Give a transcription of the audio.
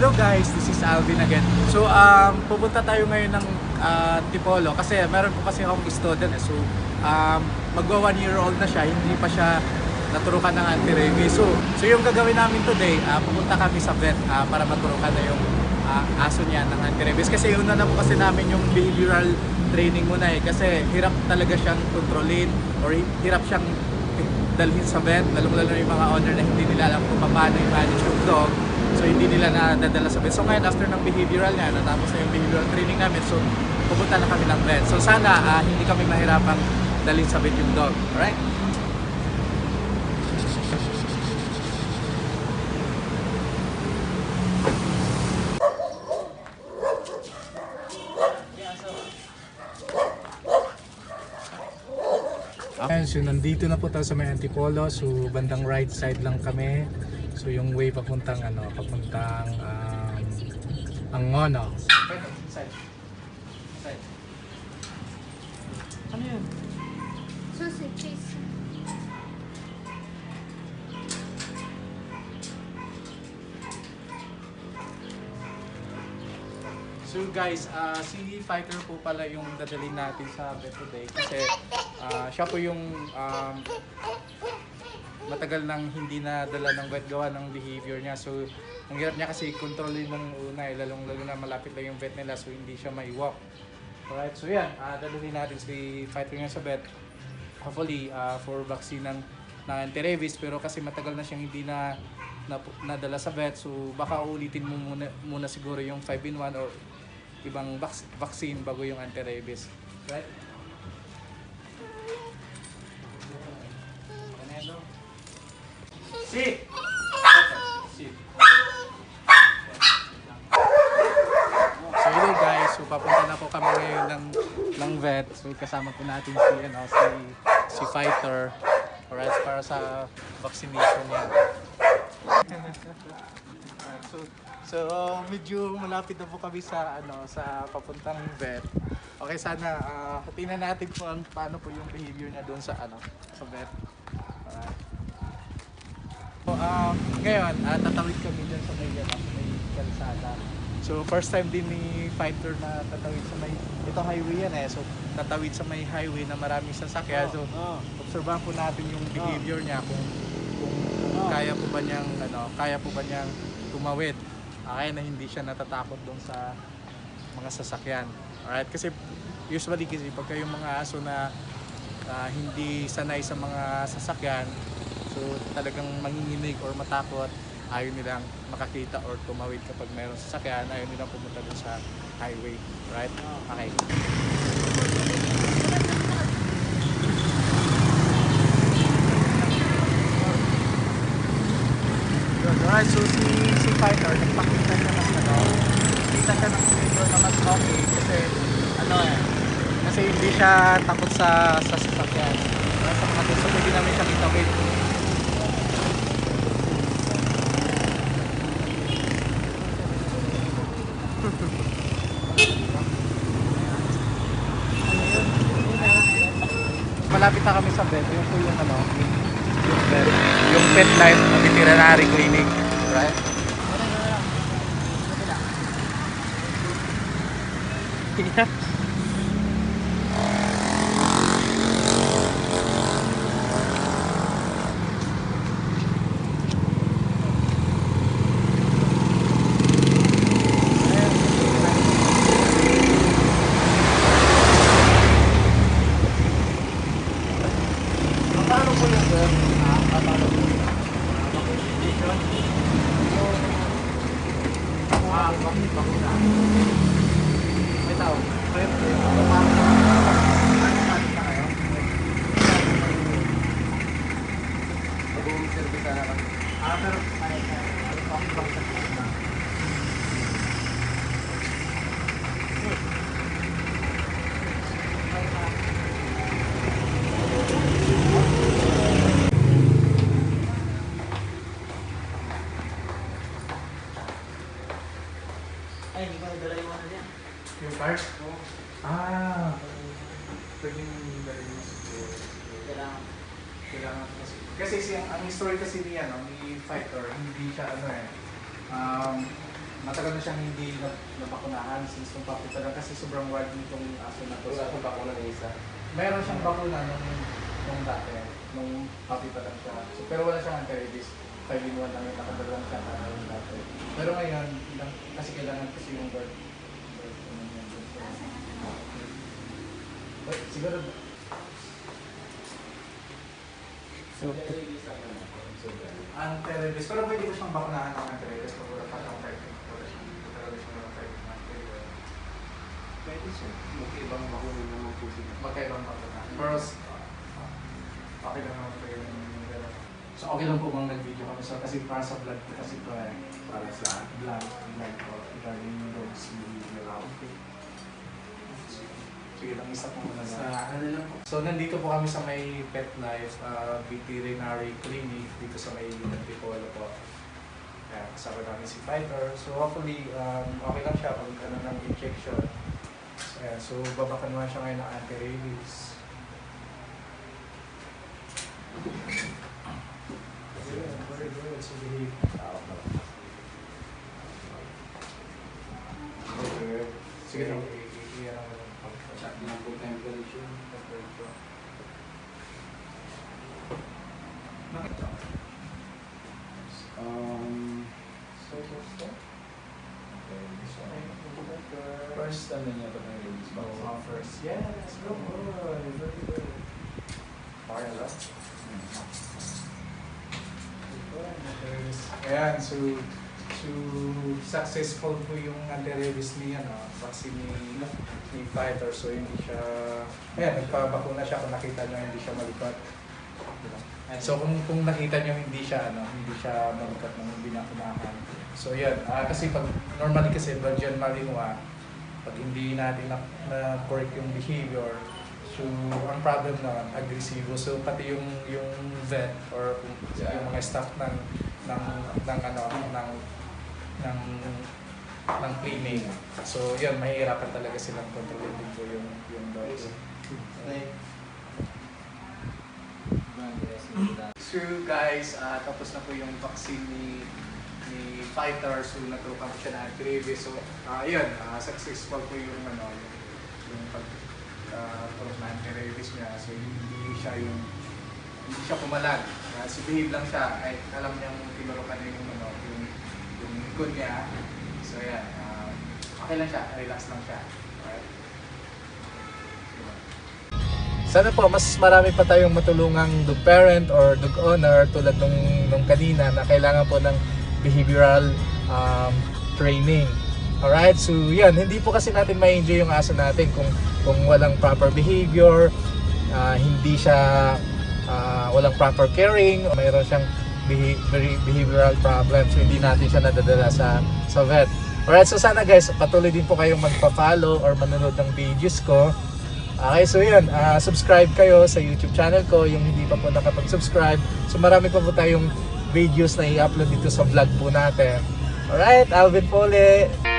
Hello guys, this is Alvin again. So um, pupunta tayo ngayon ng ah, Tipolo kasi meron po kasi akong student eh. So um, magwa one year old na siya, hindi pa siya naturukan ng anti-rabies. So, so yung gagawin namin today, ah, pupunta kami sa vet ah, para maturukan na yung ah, aso niya ng anti-rabies. Kasi una na po kasi namin yung behavioral training muna eh. Kasi hirap talaga siyang kontrolin or hirap siyang dalhin sa vet, lalong-lalo yung mga owner na hindi nila alam kung paano i-manage yung dog. So hindi nila nadadala sa vet. So ngayon after ng behavioral niya, natapos na yung behavioral training namin, so pupunta na kami ng vet. So sana ah, hindi kami mahirapang dalhin sa vet yung dog. Alright? Ayan, so nandito na po tayo sa may Antipolo. So bandang right side lang kami. So yung way papuntang ano, papuntang um, Angono. Side. Side. Ano yun? Susi, cheese. So guys, ah, si Fighter po pala yung dadalhin natin sa vet today kasi ah, siya po yung um, matagal nang hindi na dala ng vet gawa ng behavior niya. So, ang hirap niya kasi kontrolin nung una, eh, lalong lalo na malapit lang yung vet nila so hindi siya maiwalk. Alright, so yan, uh, dadalhin natin si Fighter niya sa vet. Hopefully, ah, for vaccine ng, ng anti-rabies pero kasi matagal na siyang hindi na, na nadala sa vet so baka ulitin mo muna, muna siguro yung 5 in 1 or ibang vac- vaccine bago yung anti-rabies. Right? Si! Si. So yun guys, so papunta na po kami ngayon ng, ng vet. So kasama po natin si, ano, si, si Fighter. Alright, para sa vaccination niya. So, so medyo malapit na po kami sa ano sa papuntang vet. Okay, sana ah, tingnan natin kung paano po yung behavior niya doon sa ano sa vet. Alright. So, um, ngayon, ah, tatawid kami dyan sa may, ano, may kalsada. So, first time din ni Fighter na tatawid sa may, ito highway yan eh. So, tatawid sa may highway na maraming sasakyan. So, obserbahan po natin yung behavior niya kung, kung, kung kaya po ba niyang, ano, kaya po ba niyang tumawid. Okay, na hindi siya natatakot doon sa mga sasakyan. Alright, kasi usually kasi pagka yung mga aso na ah, hindi sanay sa mga sasakyan, talagang manginginig or matakot, ayaw nilang makakita or tumawid kapag mayroong sasakyan, ayaw nilang pumunta doon sa highway. Right? Okay. Alright, so si, si Fighter, nagpakita siya ng ano, kita siya ng video na mas okay kasi ano eh, kasi hindi siya takot sa sa sasakyan. Sa mga so pwede namin siya kitawid. Vet, yung po yung ano, yung, vet, yung pet life veterinary clinic, right? Paano po yung sir? Ah, paano po yung vaccination? Ah, bakit bakuna? May tao. Kayo po yung paano na kayo? Mag-home service na lang. Ah, pero ay, ay, ano pa ang bakuna? Ay, hindi ko nadala yung ano niya. Yung card? Ah, pwedeng dalhin mo siguro. Kailangan. Kailangan kasi. Kasi si, ang story kasi ni, ano, ni Fighter, hindi siya ano eh. Um, matagal na siyang hindi na, nabakunahan since nung puppy pa lang kasi sobrang wild nitong aso na to. Wala akong bakuna ng isa. Meron siyang bakuna nung, nung dati, nung puppy pa lang siya. So, pero wala siyang anti-rabies. 5 in 1 lang yung nakadalang siya para yung dati. Pero ngayon, ilang, kasi kailangan kasi yung bird ano yun, bird. So, siguro, anti-rabies. Pero pwede ko siyang bakunahan ng anti-rabies pag wala pa siyang fighting. Wala siyang, wala siyang walang fighting anti-rabies. Pwede siya. Magkaibang bakuna naman po sila. magkaibang bakuna. Pero okay lang naman po yung. So okay lang po bang nag-video kami so, kasi para sa vlog ko kasi ito eh. Para sa Vlog, vlog ko. Regarding yung dogs behavior. Okay. Sige lang, isa po muna sa sa... ano lang po. So nandito po kami sa may Pet Life uh, Veterinary Clinic dito sa may Antipolo po. Kaya kasama namin si Fighter. So hopefully um, okay lang siya pag ano ng injection. Ayan, so babakan naman siya ngayon ng anti-rabies. Ayan, very good. So behave. Okay. Sige lang, i- i- i- ano ko lang. Check lang po temperature. Um, so, so, so. First, ano niya ito ng release box? Oh, first. Yes, good boy. Very good. Para? Ayan, so, so successful po yung anti-rabies ni ano, vaccine ni, ni Fighter. So hindi siya, ayan, nagpabakuna siya kung nakita niyo hindi siya malikot. So kung kung nakita niyo hindi siya ano, hindi siya malikot nung hindi nakunahan. So yan, ah, kasi pag normally kasi Belgian Malinois, pag hindi natin na, na correct yung behavior, so ang problem na agresibo. So pati yung yung vet or kung yung mga staff ng ng ng ano ng ng ng cleaning. So yun, mahihirapan talaga silang kontrolin din po yung yung dogs. So guys, ah, tapos na po yung vaccine ni ni Fighter. So naturukan siya na anti-rabies. So yun, ah, successful po yung ano yung, yung pag uh, na anti-rabies niya. So hindi siya yung hindi siya pumalag. Uh, si behave lang siya. Ay, alam niyang tinurukan niya yung ano, yung yung good niya. So yan, ah, okay lang siya, relax lang siya. Sana po mas marami pa tayong matulungang dog parent or dog owner tulad nung, nung kanina na kailangan po ng behavioral um, training. Alright, so yan, hindi po kasi natin ma-enjoy yung aso natin kung, kung walang proper behavior, ah, hindi siya ah, walang proper caring, o mayroon siyang beha- beha- behavioral problems, so hindi natin siya nadadala sa, sa vet. Alright, so sana guys, patuloy din po kayong magpa-follow or manonood ng videos ko. Okay, so yun, ah, subscribe kayo sa YouTube channel ko, yung hindi pa po nakapag-subscribe. So marami pa po tayong videos na i-upload dito sa vlog po natin. Alright, Alvin Pole.